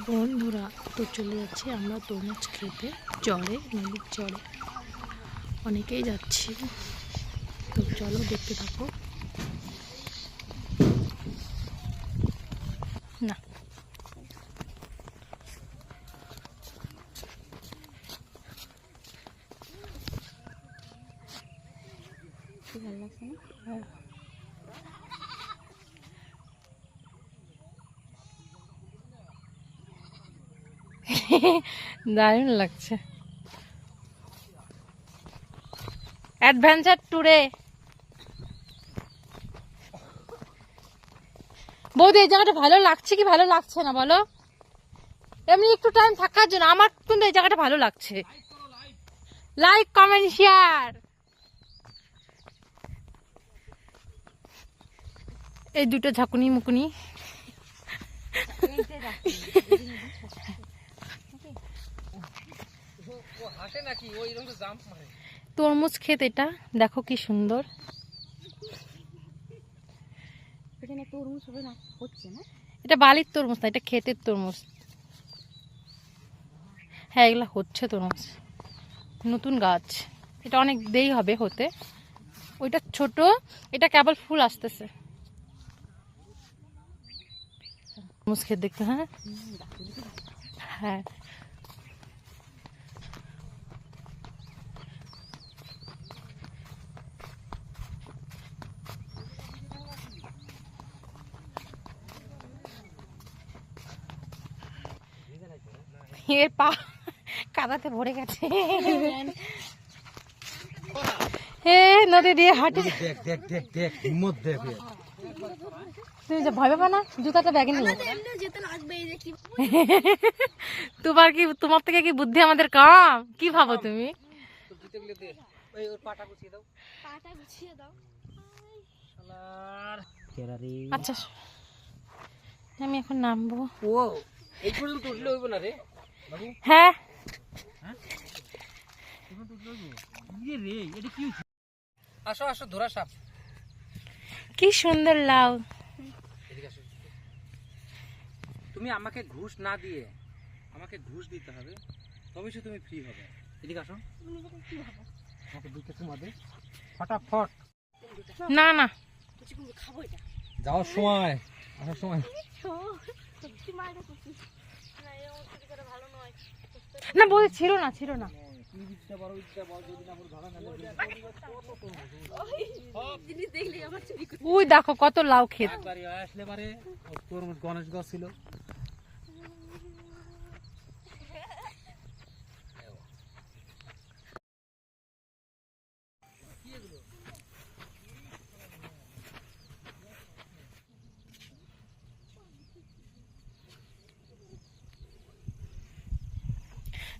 বন্ধুরা, তো চলে যাচ্ছি আমরা তরমুজ খেতে। চড়ে, নদীর চড়ে। অনেকেই যাচ্ছি। তো চলো দেখতে থাকো। না। ভালো লাগছে না? দারুণ লাগছে। অ্যাডভেঞ্চার ট্যুরে বৌদি, এই জায়গাটা ভালো লাগছে কি ভালো লাগছে না বলো? এমনি একটু টাইম থাকার জন্য আমার কিন্তু এই জায়গাটা ভালো লাগছে। লাইক কমেন্ট শেয়ার এই দুটো ঝাঁকুনি মুকুনি তরমুজ ক্ষেত এটা। দেখো কি সুন্দর। এখানে তরমুজ হবে না? হচ্ছে না? এটা বালির তরমুজ না এটা ক্ষেতের তরমুজ। হ্যাঁ এগুলো হচ্ছে তরমুজ। নতুন গাছ। এটা অনেক দেরি হবে হতে। ওইটা ছোট এটা কেবল ফুল আসতেছে। তরমুজ ক্ষেত দেখতে হ্যাঁ? হ্যাঁ। এর পা কাদাতে ভরে গেছে। হে নদী দিয়ে হাঁটে। দেখ দেখ দেখ দেখ হিম্মত দেখ। তুমি যে ভয় পাবা না জুতাটা ব্যাগে নিয়ে যেতে লাগবে এই যে কি তোমার কি তোমার থেকে কি বুদ্ধি আমাদের কম? কি ভাবো তুমি? আচ্ছা আমি এখন নামবো। ও এই পর্যন্ত উঠলে হইব না রে? হ্যাঁ। হইব ইয়ে রে এটা কি হইছে আসো আসো ধরা সাপ। কি সুন্দর লাউ। তুমি আমাকে ঘুষ না দিয়ে আমাকে ঘুষ দিতে হবে তবে সে তুমি ফ্রি হবে। এদিকে আসো। আমাকে দুইটা চুমা দে। ফটাফট। না না। খাব এটা। যাওয়ার সময় আসার সময়। না এরকম চুরি করা ভালো নয় না। বল ছিল না ছিল না ওই দেখো কত লাউ খেত গণেশ গাছ ছিল।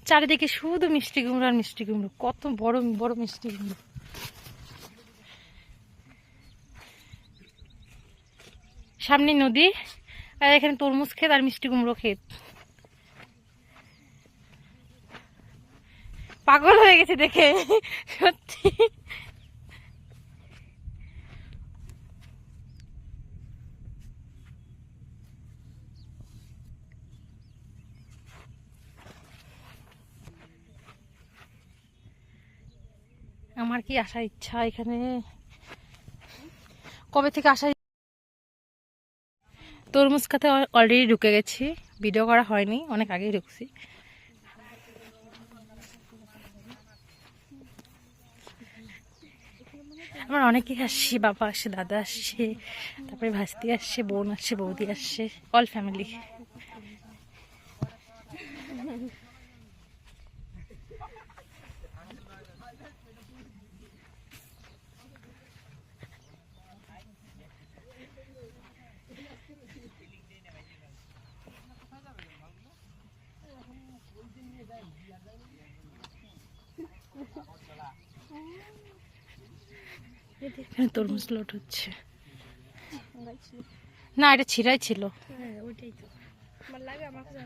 চারিদিকে শুধু মিষ্টি কুমড়ো আর মিষ্টি কুমড়ো। কত বড় বড় মিষ্টি কুমড়ো। সামনে নদী, আর এখানে তরমুজ ক্ষেত আর মিষ্টি কুমড়ো ক্ষেত। পাগল হয়ে গেছে দেখে, সত্যি। আমার কি আসার ইচ্ছা এখানে? কবে থেকে আসার তরমুজ খাতে অলরেডি ঢুকে গেছি। ভিডিও করা হয়নি, অনেক আগেই ঢুকছি। আমার অনেকেই আসছে, বাবা আসছে, দাদা আসছে, তারপরে ভাস্তি আসছে, বোন আসছে, বৌদি আসছে অল ফ্যামিলি এখানে তরমুজ লোড হচ্ছে। না এটা ছিঁড়াই ছিল। হ্যাঁ ওইটাই তো। আমার লাগে আমার কাছে